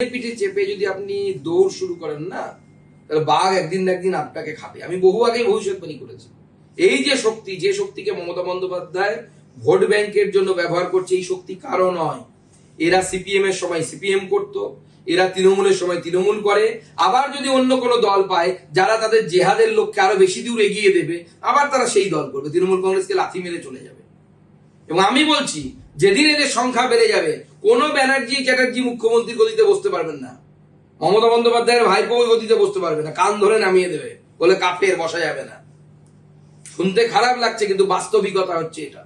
পিঠে চেপে যদি আপনি দৌড় শুরু করেন না, তাহলে বাঘ একদিন না একদিন আপনাকে খাবে। আমি বহু আগে ভবিষ্যৎবাণী করেছি। এই যে শক্তি, যে শক্তিকে মমতা বন্দ্যোপাধ্যায় ভোট ব্যাংকের জন্য ব্যবহার করছে, এই শক্তি কারও নয়। এরা সিপিএম এর সময় সিপিএম করত, এরা তৃণমূলের সময় তৃণমূল করে। আবার যদি অন্য কোনো দল পায়, যারা তাদের জেহাদের লক্ষ্যে আরও বেশি দূর এগিয়ে দেবে, আবার তারা সেই দল করবে। তৃণমূল কংগ্রেসকে লাথি মেরে চলে যাবে। এবং আমি বলছি, যেদিন এদের সংখ্যা বেড়ে যাবে, কোনো ব্যানার্জি চ্যাটার্জি মুখ্যমন্ত্রী গদিতে বসতে পারবেন না। মমতা বন্দ্যোপাধ্যায়ের ভাইপো গদিতে বসতে পারবে না, কান ধরে নামিয়ে দেবে, বলে কাপের বসা যাবে না। শুনতে খারাপ লাগছে, কিন্তু বাস্তবিকতা হচ্ছে এটা।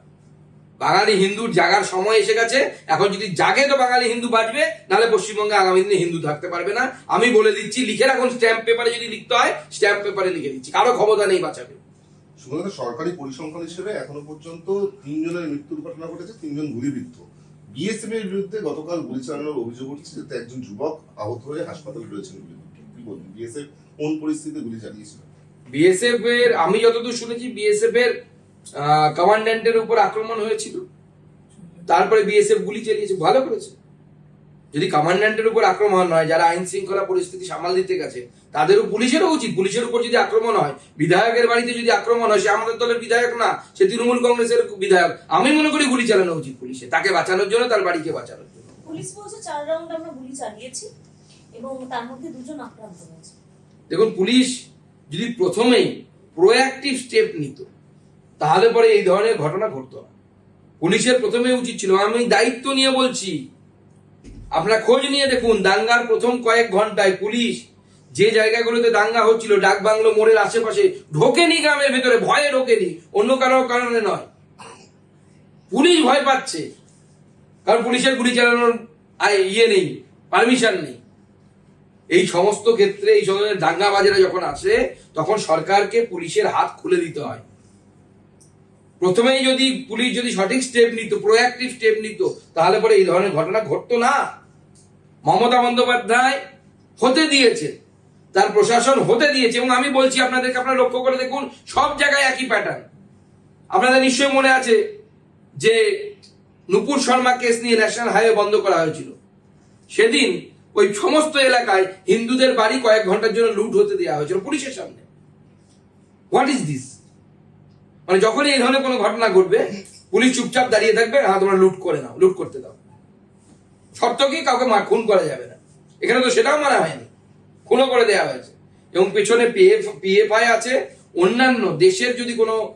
বাঙালি হিন্দুর জাগার সময় এসে গেছে, এখন যদি জাগে তো বাঙালি হিন্দু বাঁচবে, নাহলে পশ্চিমবঙ্গে আগামী দিনে হিন্দু থাকতে পারবে না। আমি বলে দিচ্ছি, লিখে রাখুন, স্ট্যাম্প পেপারে যদি লিখতে হয়, স্ট্যাম্প পেপারে লিখে দিচ্ছি, কারও ক্ষমতা নেই বাঁচাবে সরকারি পরিসংখ্যান হিসেবে এখনও পর্যন্ত তিনজনের মৃত্যুর ঘটনা ঘটেছে, তিনজন গুলিবিদ্ধ। বিএসএফ এর বিরুদ্ধে গতকাল গুলি চালানোর অভিযোগ উঠেছে যাতে একজন যুবক আহত হয়ে হাসপাতালে রয়েছেন কি বলবেন? বিএসএফ কোন পরিস্থিতিতে গুলি চালিয়েছিল? বিএসএফ এর, আমি যতদূর শুনেছি বিএসএফ এর কমান্ড্যান্টের উপর আক্রমণ হয়েছিল। তারপরে বিএসএফ গুলি চালিয়েছে, ভালো করেছে। যদি কমান্ড্যান্টের উপর আক্রমণ হয় যারা আইন শৃঙ্খলা পরিস্থিতি সামাল দিতে গেছে তাদেরও পুলিশেরও উচিত। পুলিশের উপর যদি আক্রমণ হয় বিধায়কের বাড়িতে যদি আক্রমণ হয় সে আমাদের দলের বিধায়ক না সে তৃণমূল কংগ্রেসের বিধায়ক। আমি মনে করি গুলি চালানো উচিত পুলিশে। তাকে বাঁচানোর জন্য তার বাড়িকে বাঁচানোর জন্য। পুলিশ বলছে চার রাউন্ড আমরা গুলি চালিয়েছি এবং তার মধ্যে দুজন আক্রান্ত হয়েছে। দেখুন পুলিশ যদি প্রথমেই প্রোঅ্যাক্টিভ স্টেপ নিত তাহলে পরে এই ধরনের ঘটনা ঘটতো না। পুলিশের প্রথমে উচিত ছিল আমি দায়িত্ব নিয়ে বলছি আপনারা খোঁজ নিয়ে দেখুন, দাঙ্গার প্রথম কয়েক ঘন্টায় পুলিশ যে জায়গাগুলোতে দাঙ্গা হচ্ছিল, ডাক বাংলো মোড়ের আশেপাশে, ঢোকেনি গ্রামের ভেতরে, ভয়ে ঢোকেনি, অন্য কারও কারণে নয়। পুলিশ ভয় পাচ্ছে, কারণ পুলিশের গুলি চালানোর ইয়ে নেই, পারমিশন নেই। এই সমস্ত ক্ষেত্রে, এই ধরনের দাঙ্গাবাজেরা যখন আসে, তখন সরকারকে পুলিশের হাত খুলে দিতে হয়। প্রথমেই যদি পুলিশ যদি সঠিক স্টেপ নিত প্রোয়াক্টিভ স্টেপ নিত, তাহলে পরে এই ধরনের ঘটনা ঘটতো না। মমতা বন্দ্যোপাধ্যায় হতে দিয়েছে, তার প্রশাসন হতে দিয়েছে, এবং আমি বলছি আপনাদেরকে, আপনারা লক্ষ্য করে দেখুন, সব জায়গায় একই প্যাটার্ন আপনাদের নিশ্চয়ই মনে আছে যে নুপুর শর্মা কেস নিয়ে ন্যাশনাল হাইওয়ে বন্ধ করা হয়েছিল। সেদিন ওই সমস্ত এলাকায় হিন্দুদের বাড়ি কয়েক ঘণ্টার জন্য লুট হতে দেওয়া হয়েছিল পুলিশের সামনে। হোয়াট ইজ দিস মানে যখনই এই ধরনের কোনো ঘটনা ঘটবে, পুলিশ চুপচাপ দাঁড়িয়ে থাকবে হ্যাঁ তোমরা লুট করে নাও, লুট করতে দাও। শর্ত কি? কাউকে মা- খুন করা যাবে না। এখানে তো সেটাও মানা হয়নি। খুনও করে দেওয়া হয়েছে। এবং পেছনে পিএফ পিএফআই আছে। অন্যান্য দেশের যদি কোনো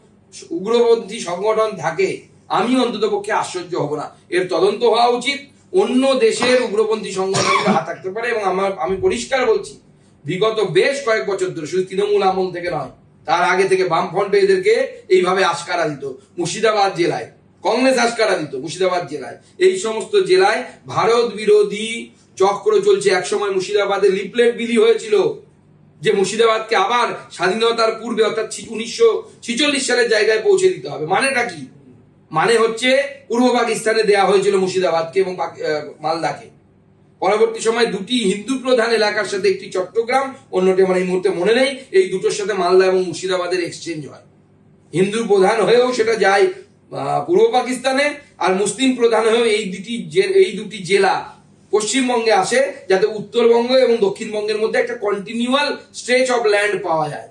উগ্রপন্থী সংগঠন থাকে, আমি অন্তত পক্ষে আশ্চর্য হব না। এর তদন্ত হওয়া উচিত। অন্য দেশের উগ্রপন্থী সংগঠনের হাত থাকতে পারে এবং আমার আমি পরিষ্কার বলছি, বিগত বেশ কয়েক বছর ধরে শুধু তৃণমূল আমল থেকে নয়, তার আগে থেকে বামফ্রন্ট এদেরকে এইভাবে আশকারা দিত, মুর্শিদাবাদ জেলায়। কংগ্রেস আশকারা দিত মুর্শিদাবাদ জেলায়। এই সমস্ত জেলায় ভারত বিরোধী চক্র চলছে একসময় মুর্শিদাবাদে। লিপলেট বিলি হয়েছিল যে মুর্শিদাবাদকে আবার স্বাধীনতার পূর্বে, অর্থাৎ উনিশশো ছিচল্লিশ সালের জায়গায় পৌঁছে দিতে হবে। মানেটা কি? মানে হচ্ছে পূর্ব পাকিস্তানে দেয়া হয়েছিল মুর্শিদাবাদকে এবং মালদাকে। পরবর্তী সময় দুটি হিন্দু প্রধান এলাকার সাথে একটি চট্টগ্রাম, অন্যটি আমার এই মুহূর্তে মনে নেই। এই দুটোর সাথে মালদা এবং মুর্শিদাবাদের এক্সচেঞ্জ হয়। হিন্দু প্রধান হয়েও সেটা যায় পূর্ব পাকিস্তানে আর মুসলিম প্রধান হয়ে এই দুটি এই দুটি জেলা পশ্চিমবঙ্গে আসে, যাতে উত্তরবঙ্গ এবং দক্ষিণবঙ্গের মধ্যে একটা কন্টিনিউয়াল স্ট্রেচ অফ ল্যান্ড পাওয়া যায়।